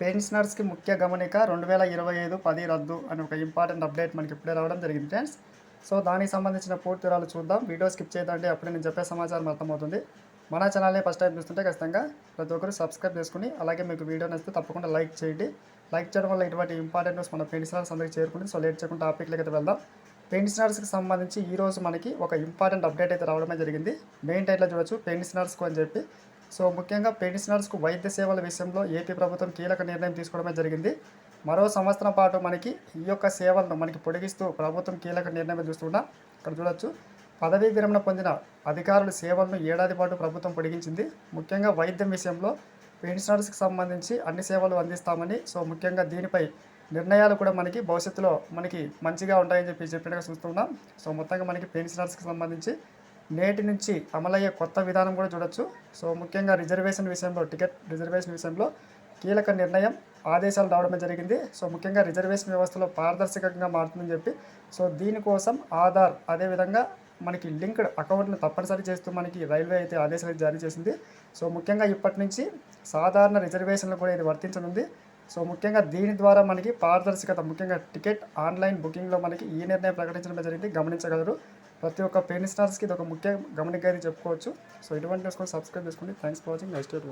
పెన్షనర్స్కి ముఖ్య గమనిక రెండు వేల ఇరవై ఐదు పది రద్దు అని ఒక ఇంపార్టెంట్ అప్డేట్ మనకి ఇప్పుడే రావడం జరిగింది ఫ్రెండ్స్. సో దానికి సంబంధించిన పూర్తి వివరాలు చూద్దాం. వీడియో స్కిప్ చేయదంటే అప్పుడే నేను చెప్పే సమాచారం అర్థమవుతుంది. మన ఛానల్ని ఫస్ట్ టైం చూస్తుంటే ఖచ్చితంగా ప్రతి ఒక్కరు సబ్స్క్రైబ్ చేసుకుని అలాగే మీకు వీడియో నచ్చితే తప్పకుండా లైక్ చేయండి. లైక్ చేయడం వల్ల ఇటువంటి ఇంపార్టెంట్ న్యూస్ మన పెన్షనర్స్ అందరికీ చేరుకుంటుంది. సో లేట్ చేయకుండా టాపిక్లకి అయితే వెళ్దాం. పెన్షనర్స్కి సంబంధించి ఈరోజు మనకి ఒక ఇంపార్టెంట్ అప్డేట్ అయితే రావడమే జరిగింది. మెయిన్ టైట్లో చూడొచ్చు. పెన్షనర్స్కు అని చెప్పి సో ముఖ్యంగా పెన్షనర్స్కు వైద్య సేవల విషయంలో ఏపీ ప్రభుత్వం కీలక నిర్ణయం తీసుకోవడమే జరిగింది. మరో సంవత్సరం పాటు మనకి ఈ యొక్క సేవలను మనకి పొడిగిస్తూ ప్రభుత్వం కీలక నిర్ణయం చూస్తున్నా. ఇక్కడ చూడొచ్చు. పదవీ విరమణ పొందిన అధికారుల సేవలను ఏడాది పాటు ప్రభుత్వం పొడిగించింది. ముఖ్యంగా వైద్యం విషయంలో పెన్షనర్స్కి సంబంధించి అన్ని సేవలు అందిస్తామని సో ముఖ్యంగా దీనిపై నిర్ణయాలు కూడా మనకి భవిష్యత్తులో మనకి మంచిగా ఉంటాయని చెప్పి చెప్పినట్టుగా చూస్తున్నాం. సో మొత్తంగా మనకి పెన్షనర్స్కి సంబంధించి నేటి నుంచి అమలయ్యే కొత్త విధానం కూడా చూడొచ్చు. సో ముఖ్యంగా రిజర్వేషన్ విషయంలో టికెట్ రిజర్వేషన్ విషయంలో కీలక నిర్ణయం ఆదేశాలు రావడమే జరిగింది. సో ముఖ్యంగా రిజర్వేషన్ వ్యవస్థలో పారదర్శకంగా మారుతుందని చెప్పి సో దీనికోసం ఆధార్ అదేవిధంగా మనకి లింక్డ్ అకౌంట్ను తప్పనిసరి చేస్తూ మనకి రైల్వే అయితే ఆదేశాలు జారీ చేసింది. సో ముఖ్యంగా ఇప్పటి నుంచి సాధారణ రిజర్వేషన్లు కూడా ఇది వర్తించనుంది. సో ముఖ్యంగా దీని ద్వారా మనకి పారదర్శకత ముఖ్యంగా టికెట్ ఆన్లైన్ బుకింగ్లో మనకి ఈ నిర్ణయం ప్రకటించడం జరిగింది. గమనించగలరు. ప్రతి ఒక్క పెన్షనర్స్కి ఇది ఒక ముఖ్య గమనిక అయితే చెప్పుకోవచ్చు. సో ఇటువంటి సబ్స్క్రైబ్ చేసుకోండి. Thanks for watching. Next year